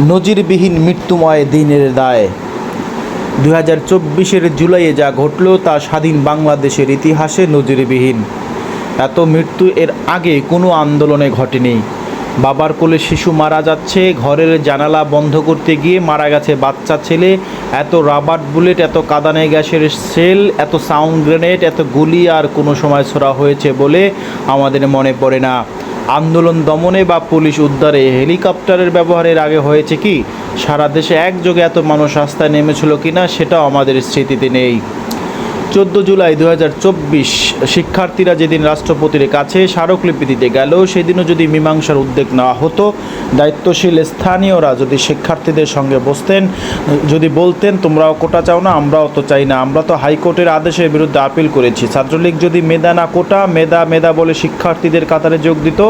নজিরবিহীন মৃত্যুময় দিনের দায়। দু হাজার চব্বিশের জুলাইয়ে যা ঘটল তা স্বাধীন বাংলাদেশের ইতিহাসে নজিরবিহীন। এত মৃত্যু এর আগে কোনো আন্দোলনে ঘটেনি। বাবার কোলে শিশু মারা যাচ্ছে, ঘরের জানালা বন্ধ করতে গিয়ে মারা গেছে বাচ্চা ছেলে। এত রাবার বুলেট, এত কাদানে গ্যাসের সেল, এত সাউন্ড গ্রেনেড, এত গুলি আর কোনো সময় ছোড়া হয়েছে বলে আমাদের মনে পড়ে না। আন্দোলন দমনে বা পুলিশ উদ্ধারে হেলিকপ্টারের ব্যবহারের আগে হয়েছে কি? সারা দেশে একযোগে এত মানুষ রাস্তায় নেমেছিল কিনা সেটাও আমাদের স্মৃতিতে নেই। চোদ্দ জুলাই দু হাজার চব্বিশ, শিক্ষার্থীরা যেদিন রাষ্ট্রপতির কাছে স্মারকলিপি দিতে গেল, সেদিনও যদি মীমাংসার উদ্যোগ নেওয়া হতো, দায়িত্বশীল স্থানীয়রা যদি শিক্ষার্থীদের সঙ্গে বসতেন, যদি বলতেন, তোমরাও কোটা চাও না, আমরাও তো চাই না। আমরা তো হাইকোর্টের আদেশের বিরুদ্ধে আপিল করেছি। ছাত্রলীগ যদি মেধা না কোটা, মেধা মেধা বলে শিক্ষার্থীদের কাতারে যোগ দিত,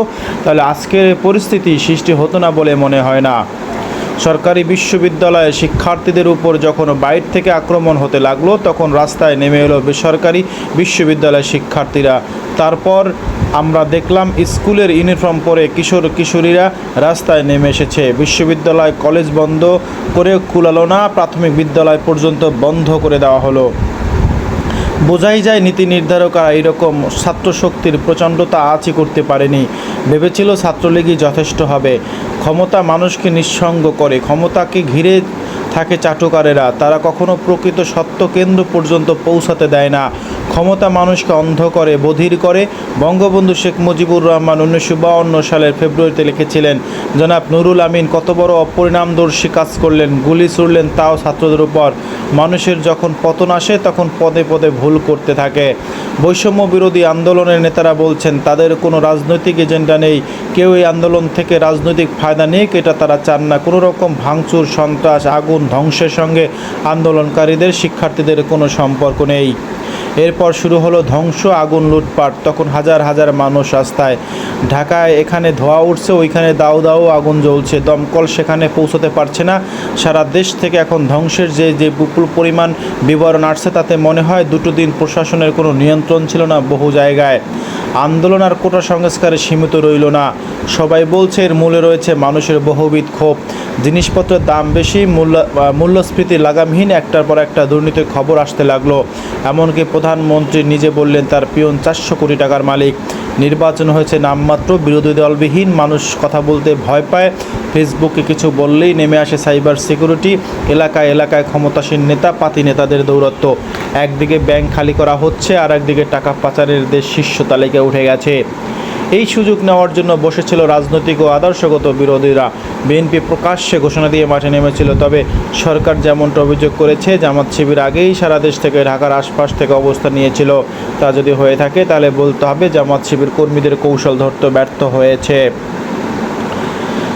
তাহলে আজকের পরিস্থিতি সৃষ্টি হতো না বলে মনে হয় না। সরকারি বিশ্ববিদ্যালয়ে শিক্ষার্থীদের উপর যখন বাইর থেকে আক্রমণ হতে লাগল, তখন রাস্তায় নেমে এলো বেসরকারি বিশ্ববিদ্যালয়ের শিক্ষার্থীরা। তারপর আমরা দেখলাম স্কুলের ইউনিফর্ম পরে কিশোর কিশোরীরা রাস্তায় নেমে এসেছে। বিশ্ববিদ্যালয় কলেজ বন্ধ করে খুলালো না, প্রাথমিক বিদ্যালয় পর্যন্ত বন্ধ করে দেওয়া হলো। বোঝাই যায় নীতি নির্ধারকরা এইরকম ছাত্রশক্তির প্রচণ্ডতা আজই করতে পারেনি। ভেবেছিল ছাত্রলীগই যথেষ্ট হবে। ক্ষমতা মানুষকে নিঃসঙ্গ করে, ক্ষমতাকে ঘিরে থাকে চাটুকারেরা, তারা কখনো প্রকৃত সত্য কেন্দ্র পর্যন্ত পৌঁছাতে দেয় না। ক্ষমতা মানুষকে অন্ধ করে, বধির করে। বঙ্গবন্ধু শেখ মুজিবুর রহমান উনিশশো বাউন্ন সালের ফেব্রুয়ারিতে লিখেছিলেন, জনাব নুরুল আমিন কত বড় অপরিণামদর্শী কাজ করলেন, গুলি ছুড়লেন তাও ছাত্রদের উপর। মানুষের যখন পতন আসে, তখন পদে পদে ভুল করতে থাকে। বৈষম্য বিরোধী আন্দোলনের নেতারা বলছেন, তাদের কোনো রাজনৈতিক এজেন্ডা নেই। কেউ এই আন্দোলন থেকে রাজনৈতিক ফায়দা নিক, এটা তারা চান না। কোনো রকম ভাঙচুর, সন্ত্রাস, আগুন ধ্বংসের সঙ্গে আন্দোলনকারীদের শিক্ষার্থীদের কোনো সম্পর্ক নেই। এরপর শুরু হলো ধ্বংস, আগুন লুটপাট। তখন হাজার হাজার মানুষ রাস্তায়, ঢাকায় এখানে ধোয়া উঠছে, ওইখানে দাও দাও আগুন জ্বলছে। দমকল সেখানে পৌঁছতে পারছে না। সারা দেশ থেকে এখন ধ্বংসের যে যে বিপুল পরিমাণ বিবরণ আসছে, তাতে মনে হয় দুটো দিন প্রশাসনের কোনো নিয়ন্ত্রণ ছিল না বহু জায়গায়। আন্দোলন আর কোটা সংস্কারে সীমিত রইল না। সবাই বলছে এর মূলে রয়েছে মানুষের বহুবিধ ক্ষোভ। জিনিসপত্রের দাম বেশি, মূল্য মূল্যস্ফীতি লাগামহীন, একটার পর একটা দুর্নীতির খবর আসতে লাগল। এমনকি প্রধানমন্ত্রী নিজে বললেন, তার পিয়ন চারশো কোটি টাকার মালিক। নির্বাচন হয়েছে নামমাত্র বিরোধী দলবিহীন। মানুষ কথা বলতে ভয় পায়। ফেসবুকে কিছু বললেই নেমে আসে সাইবার সিকিউরিটি। এলাকায় এলাকায় ক্ষমতাসীন নেতা, পাতি নেতাদের দৌরত্ব একদিকে ব্যাংক খালি করা হচ্ছে আর একদিকে টাকা পাচারের দেশ শীর্ষ তালিকায় উঠে গেছে। এই সুযোগ নেওয়ার জন্য বসেছিল রাজনৈতিক ও আদর্শগত বিরোধীরা। বিএনপি প্রকাশ্যে ঘোষণা দিয়ে মাঠে নেমেছিল, তবে সরকার যেমনটা অভিযোগ করেছে, জামাত শিবির আগেই সারা দেশ থেকে ঢাকার আশপাশ থেকে অবস্থান নিয়েছিল। তা যদি হয়ে থাকে, তাহলে বলতে হবে জামাত শিবির কর্মীদের কৌশল ধরতে ব্যর্থ হয়েছে।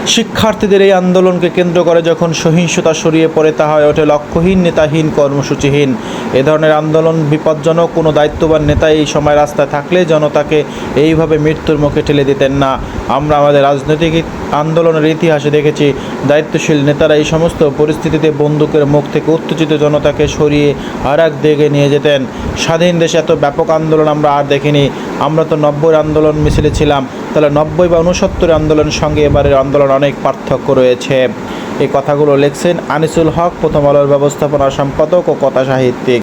শিক্ষার্থীদের এই আন্দোলনকে কেন্দ্র করে যখন সহিংসতা সরিয়ে পড়ে, তা হয় ওঠে লক্ষ্যহীন, নেতাহীন, কর্মসূচিহীন। এ ধরনের আন্দোলন বিপজ্জনক, কোনো দায়িত্ববান নেতা এই সময় রাস্তায় থাকলে জনতাকে এইভাবে মৃত্যুর মুখে ঠেলে দিতেন না। আমরা আমাদের রাজনৈতিক আন্দোলনের ইতিহাসে দেখেছি, দায়িত্বশীল নেতারা এই সমস্ত পরিস্থিতিতে বন্দুকের মুখ থেকে উত্তেজিত জনতাকে সরিয়ে আর এক দিকে নিয়ে যেতেন। স্বাধীন দেশে এত ব্যাপক আন্দোলন আমরা আর দেখিনি। আমরা তো নব্বই আন্দোলন মিছিলে ছিলাম। তাহলে নব্বই বা উনসত্তর আন্দোলনের সঙ্গে এবারের আন্দোলন অনেক পার্থক্য রয়েছে। এই কথাগুলো লিখছেন আনিসুল হক, প্রথম আলোর ব্যবস্থাপনা সম্পাদক ও কথা সাহিত্যিক